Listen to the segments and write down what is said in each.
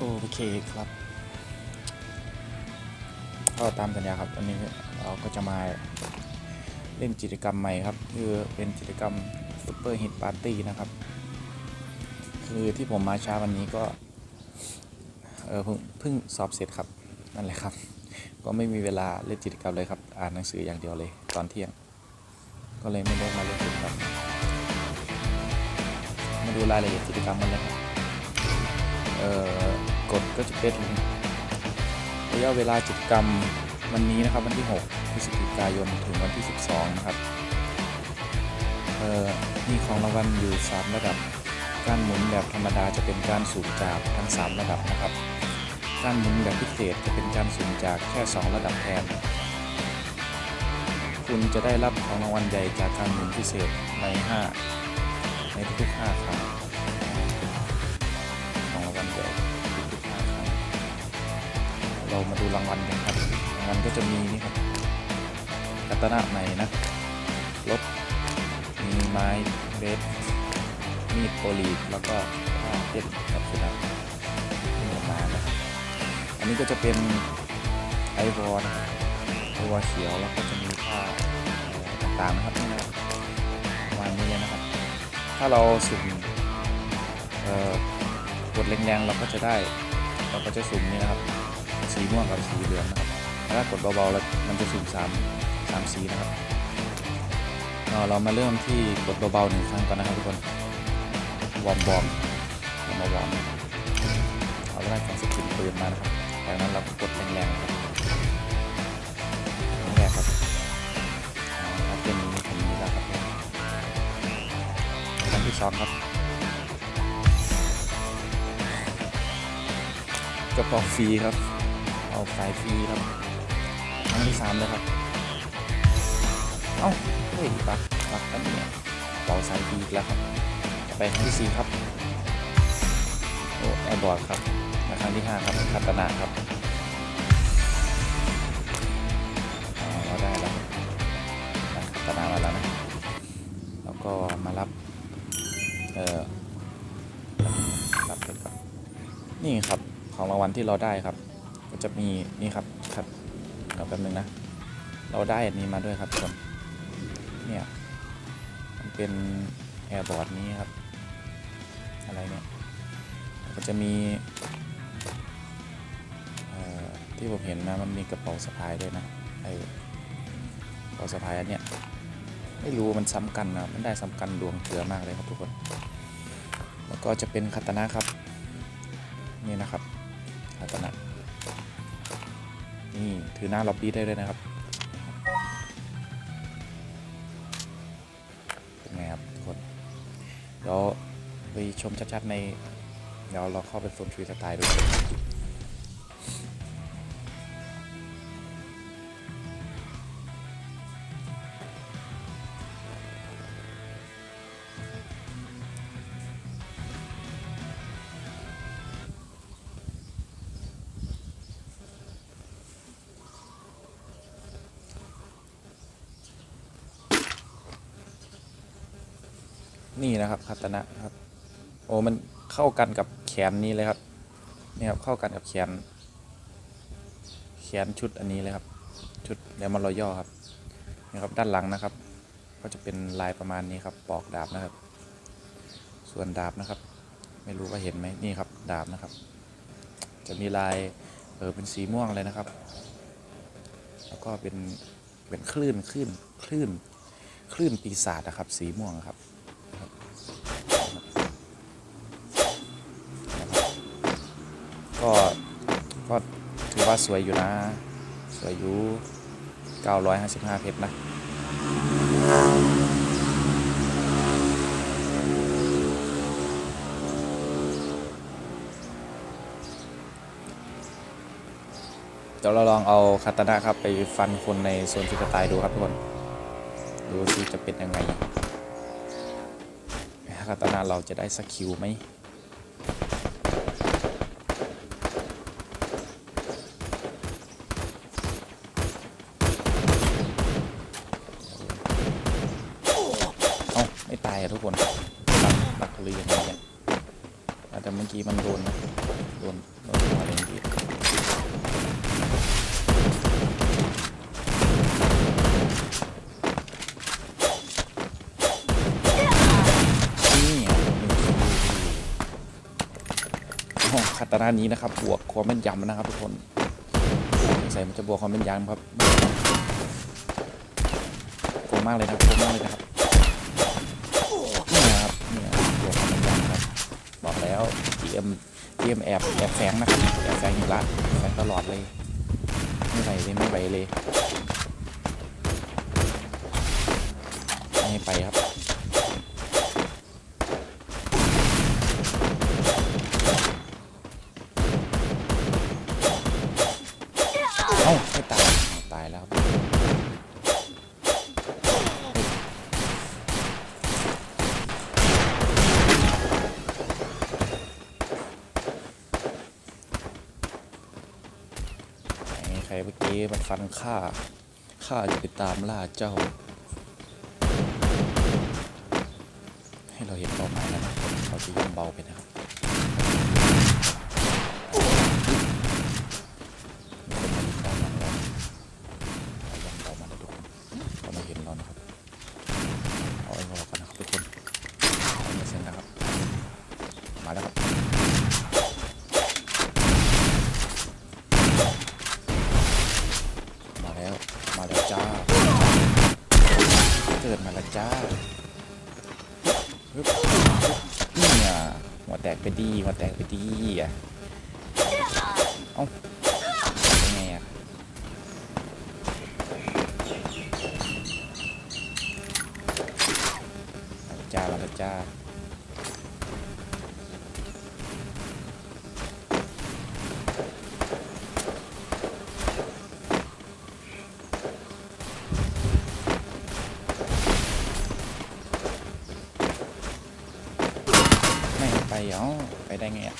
โอเคครับก็ตามสัญญาครับวันนี้เราก็จะมาเล่นกิจกรรมใหม่ครับ คือเป็นกิจกรรมซูเปอร์ฮิตปาร์ตี้นะครับ คือที่ผมมาช้าวันนี้ก็ เออเพิ่งเพิ่งสอบเสร็จครับนั่นแหละครับ ก็ไม่มีเวลาเล่นกิจกรรมเลยครับ อ่านหนังสืออย่างเดียวเลยตอนเที่ยง ก็เลยไม่ได้มาเล่นกิจกรรมมาดูรายละเอียดกิจกรรมกันเลยครับ กฎก็จะเป็นระยะเวลากิจกรรมวันนี้นะครับวันที่ 6 พฤศจิกายนถึงวันที่ 12 นะครับมีของรางวัลอยู่ 3 ระดับ การหมุนแบบธรรมดาจะเป็นการสุ่มจากทั้ง 3 ระดับนะครับ การหมุนแบบพิเศษจะเป็นการสุ่มจากแค่ 2 ระดับแทน คุณจะได้รับของรางวัลใหญ่จากการหมุนพิเศษใน 5 ในทุกๆ5ครั้ง เรามาดูรางวัลกันครับรางวัลก็จะมีนี่ครับกัตนะใหม่นะรถมีไม้เบสมีดโปลีกแล้วก็ผ้าเช็ดกับสุนัขที่ออกมานะอันนี้ก็จะเป็นไอวอนะครับไอวอเขียวแล้วก็จะมีผ้าต่างๆนะครับนี่นะครับประมาณนี้เลยนะครับ ถ้าเราสุ่มกดแรงๆเราก็จะได้เราก็จะสุ่มนี่นะครับ สีม่วงกับสีเหลืองนะครับถ้ากดเบาๆแล้วมันจะสุ่มสามสามสีนะครับเอ่อเรามาเริ่มที่กดเบาๆหนึ่งครั้งก่อนนะครับทุกคนวอร์มวอร์มามาวอร์มเอาได้ของสกินปืนมานะครับจากนั้นเราก็กดแรงๆครับครั้งครับเอาละครับเป็นนี้ผมมีแล้วครับครั้งที่สองครับกระเป๋าฟรีครับ เอาสายฟรีครับครั้งที่สามเลยครับ เอ้าเฮ้ยปักปักกันเนี่ยกระเป๋าสายฟรีอีกแล้วครับไปครั้งที่สี่ครับโอ้แอร์บอร์ดครับและครั้งที่ห้าครับคัตนาครับเราได้แล้วคาตนามาแล้วนะแล้วก็มารับ เอ่อรับไปก่อนนี่ครับของรางวัลที่เราได้ครับ ก็จะมีนี่ครับครับเอาแป๊บนึงนะ เราได้อันนี้มาด้วยครับทุกคนเนี่ยมันเป็นแอร์บอร์ดนี้ครับ อะไรเนี่ยก็จะมีที่ผมเห็นนะมันมีกระเป๋าสะพายด้วยนะไอ้กระเป๋าสะพายอันเนี้ยไม่รู้มันซ้ำกันนะมันได้ซ้ำกันดวงเกลือมากเลยครับทุกคน แล้วก็จะเป็นคาตานะครับ นี่นะครับคาตานะ นี่ถือหน้าล็อบบี้ได้เลยนะครับ เป็นไงครับทุกคน เดี๋ยวไปชมชัดๆใน เดี๋ยวเราเข้าไปโซนทรีสไตล์ดู นี่นะครับคาตนะครับ โอ้มันเข้ากันกับแขนนี้เลยครับนี่ครับเข้ากันกับแขน แขนชุดอันนี้เลยครับ ชุดเดมอนรอย่อครับนี่ครับด้านหลังนะครับ ก็จะเป็นลายประมาณนี้ครับปอกดาบนะครับ ส่วนดาบนะครับ ไม่รู้ว่าเห็นไหมนี่ครับดาบนะครับ จะมีลายเออเป็นสีม่วงเลยนะครับ แล้วก็เป็นเป็นคลื่นคลื่นคลื่นคลื่นปีศาจนะครับ สีม่วงครับ ก็ก็ถือว่าสวยอยู่นะ สวยอยู่ 955 เพชรนะเดี๋ยวเราลองเอาคาตานะครับไปฟันคนในโซนฟิกตายดูครับทุกคน ดูสิจะเป็นยังไงคาตานาเราจะได้สกคิวไหม เอ้าไม่ตายอะทุกคนปักปักหรือยังไงเนี่ยอะแต่เมื่อกี้มันโดนนะ โดนโดนหัวเลยพี่นี่อะหนึ่งคิว พี่อ๋อคานานี้นะครับบวกความแม่นยำนะครับทุกคนใส่มันจะบวกความแม่นยำครับโกงมากเลยนะครับโกงมากเลยนะครับนี่นะครับนี่นะควของมันยังครับบอกแล้ว GM GM แอบแอบแฝงนะครับแอบแฝงอีกละแฝงตลอดเลยไม่ไหวเลยไม่ไหวเลยไม่ให้ไปครับ มันฟันข้า ข้าจะไปตามล่าเจ้า ให้เราเห็นเป้าหมายแล้วนะเขาจะย่อมเบาไปนะ ดีมาแตกไปดีอะเอ้าเป็นไงอะมาล้วจ้ามาจ้า เอ้าไปได้ไงอะ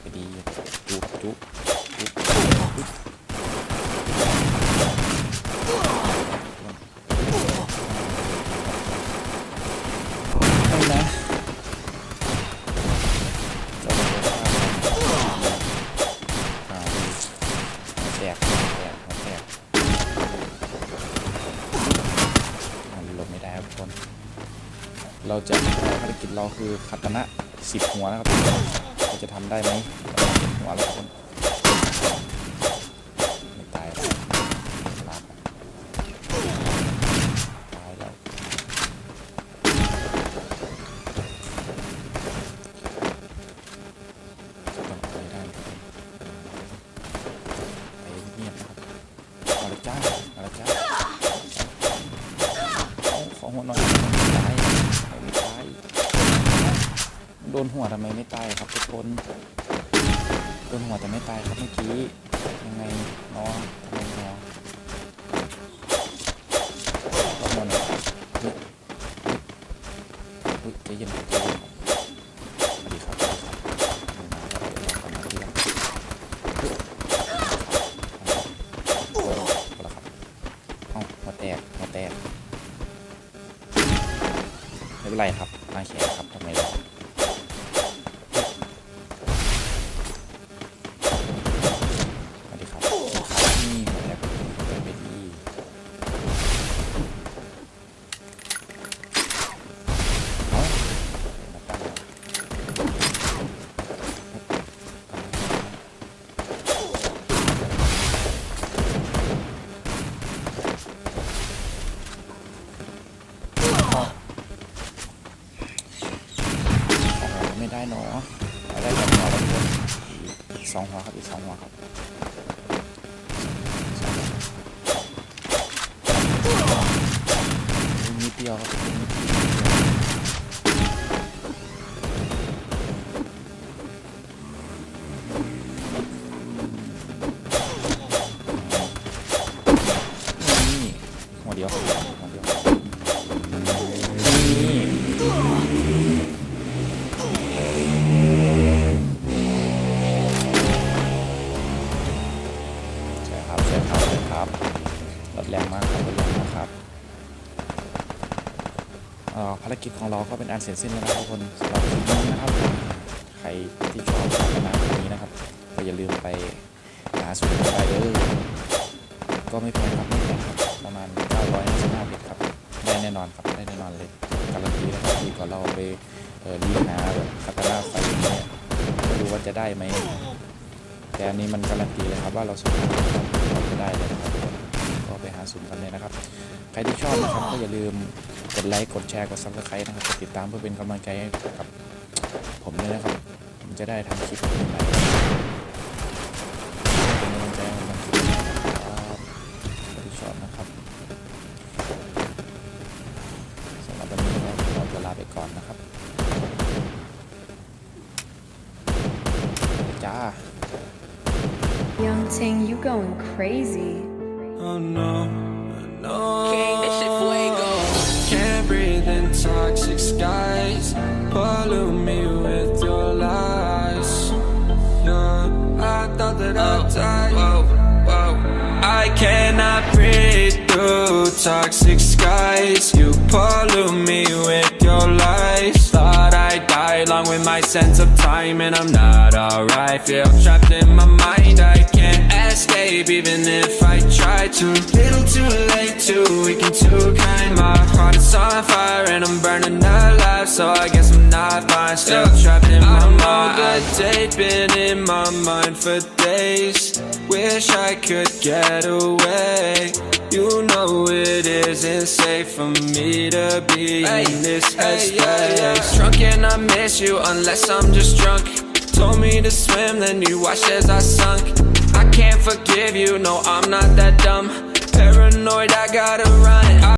กไปดีจุบจุบจุบจุบไม่นะเจ้าตัวข้าอ่าดีหัวแตกแตกแตกหลบไม่ได้ครับทุกคน เราจะภารกิจเราคือคัตนะสิบหัวนะครับ จะทำได้ไหมหัวล้วทุกคนไม่ตายหรอกลาบตายแล้วจะต้องไปได้ไปเงียบๆครับมาแล้วจ้ามาแล้วจ้าขอหัวหน่อย โดนหัวทำไมไม่ตายครับทุกคนโดนหัวแต่ไม่ตายครับเมื่อกี้ยังไงน้องทำไมน้องต้องมันอุ้ยจะเย็นตัวดีครับหัวแตกหัวแตกไม่เป็นไรครับ นิารกิจของเราก็เป็นอันเสร็จสิ้นแล้วนะครับทุกคนสำหรับคลิปนี้นะครับ ใครที่ชอบคณะนี้นะครับก็อย่าลืมไปหาสูตรได้เลยก็ไม่แพงครับไม่แพงครับประมาณ 955เพชรครับ ได้แน่นอนครับได้แน่นอนเลยการันตีนะครับดีกว่าเราไปเออรีหาแบบคาตาล่าไฟอย่างเงี้ยไม่รู้ว่าจะได้ไหมแต่อันนี้มันการันตีเลยครับว่าเราสุ่มเรจะได้เลยครับ ไปหาสุ่มกันเลยนะครับ ใครที่ชอบนะครับก็อย่าลืมกดไลค์กดแชร์กดซับสไครต์นะครับกดติดตามเพื่อเป็นกำลังใจให้กับผมด้วยนะครับ ผมจะได้ทำคลิปใหม่ๆเป็นกำลังใจให้ผมทำคลิปนะครับใครที่ชอบนะครับสำหรับวันนี้เราเราจะลาไปก่อนนะครับจ้า Young Ting, you going crazy. Oh no, no. King, that shit fuego. Can't breathe in toxic skies. Pollute me with your lies. Yeah, I thought that I'd oh, die. Whoa, whoa. I cannot breathe through toxic skies. You pollute me with your lies. Thought I'd die along with my sense of time, and I'm not alright. Feel trapped in my mind. I can't escape even if I try to. Little too late, too weak and too kind. My heart is on fire and I'm burning alive. So I guess I'm not fine. Still trapped in my mind. The date been in my mind for days. Wish I could get away. You know it isn't safe for me to be in this headspace. Drunk and I miss you unless I'm just drunk. Told me to swim, then you watched as I sunk. Can't forgive you, no, I'm not that dumb. Paranoid, I gotta run.